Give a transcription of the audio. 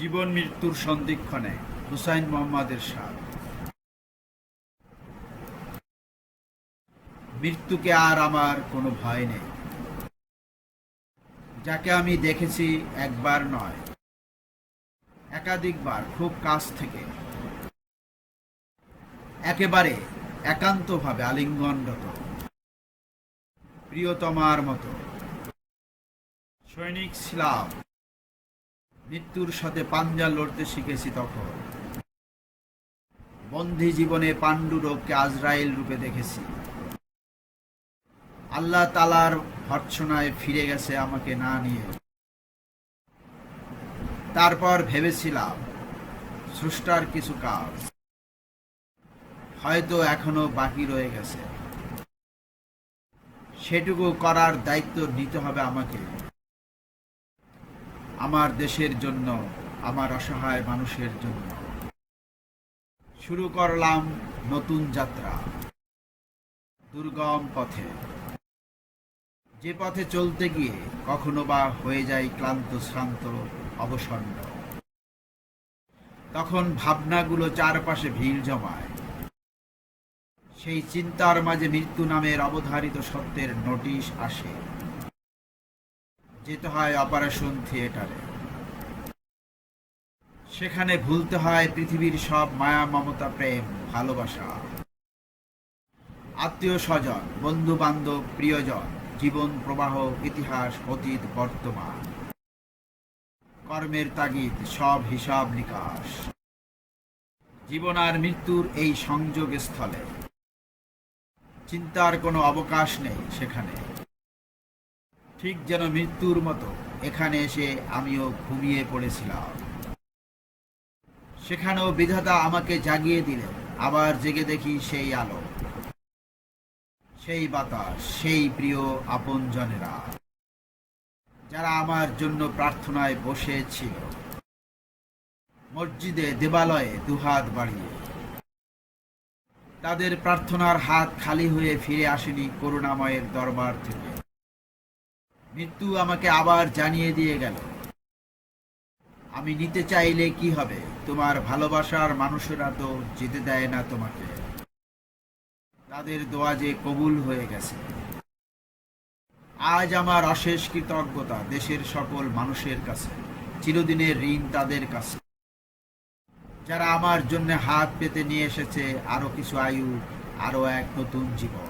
জীবন মৃত্যুর সন্ধিক্ষণে হুসাইন মোহাম্মদের সাথ। মৃত্যুকে আর আমার কোনো ভয় নেই। যাকে আমি দেখেছি একবার নয়, একাধিকবার খুব কাছ থেকে। একেবারে একান্তভাবে আলিঙ্গনরত। প্রিয়তমার মতো। সৈনিক ছিলাম। মৃত্যুর সাথে পাঞ্জা লড়তে শিখেছি তখন। বন্দি জীবনে পাণ্ডুরোগকে আজরাইল রূপে দেখেছি। আল্লাহ তালার ভর্ৎসনায় ফিরে গেছে আমাকে না নিয়ে। তারপর ভেবেছিলাম, স্রষ্টার কিছু কাজ হয়তো এখনও বাকি রয়ে গেছে। সেটুকু করার দায়িত্ব নিতে হবে আমাকে। আমার দেশের জন্য, আমার অসহায় মানুষের জন্য। শুরু করলাম নতুন যাত্রা, দুর্গম পথে। যে পথে চলতে গিয়ে কখনো বা হয়ে যায় ক্লান্ত, শ্রান্ত, অবসন্ন। তখন ভাবনাগুলো চারপাশে ভিড় জমায়। সেই চিন্তার মাঝে মৃত্যু নামের অবধারিত সত্যের নোটিশ আসে। যেতে হয় অপারেশন থিয়েটারে। সেখানে ভুলতে হয় পৃথিবীর সব মায়া, মমতা, প্রেম, ভালোবাসা। আত্মীয় স্বজন বন্ধু বান্ধব প্রিয়জন, জীবন, প্রবাহ, ইতিহাস, অতীত, বর্তমান। কর্মের তাগিদ, সব হিসাব নিকাশ। জীবন আর মৃত্যুর এই সংযোগ স্থলে চিন্তার কোনো অবকাশ নেই সেখানে। ঠিক যেন মৃত্যুর মতো। এখানে এসে আমিও ঘুমিয়ে পড়েছিলাম। সেখানেও বিধাতা আমাকে জাগিয়ে দিলেন। আবার জেগে দেখি সেই আলো। সেই বাতাস, সেই প্রিয় আপনজনেরা। যারা আমার জন্য প্রার্থনায় বসে ছিল। মসজিদে, দেবালয়ে দুহাত বাড়িয়ে। তাদের প্রার্থনার হাত খালি হয়ে ফিরে আসেনি করুণাময়ের দরবার থেকে। মৃত্যু আমাকে আবার জানিয়ে দিয়ে গেল। আমি নিতে চাইলে কি হবে? তোমার ভালোবাসার মানুষেরা তো যেতে দেয় না তোমাকে। তাদের দোয়া যে কবুল হয়ে গেছে। আজ আমার অশেষ কৃতজ্ঞতা দেশের সকল মানুষের কাছে, চিরদিনের ঋণ তাদের কাছে। যারা আমার জন্য হাত পেতে নিয়ে এসেছে, আরও কিছু আয়ু, আরও এক নতুন জীবন।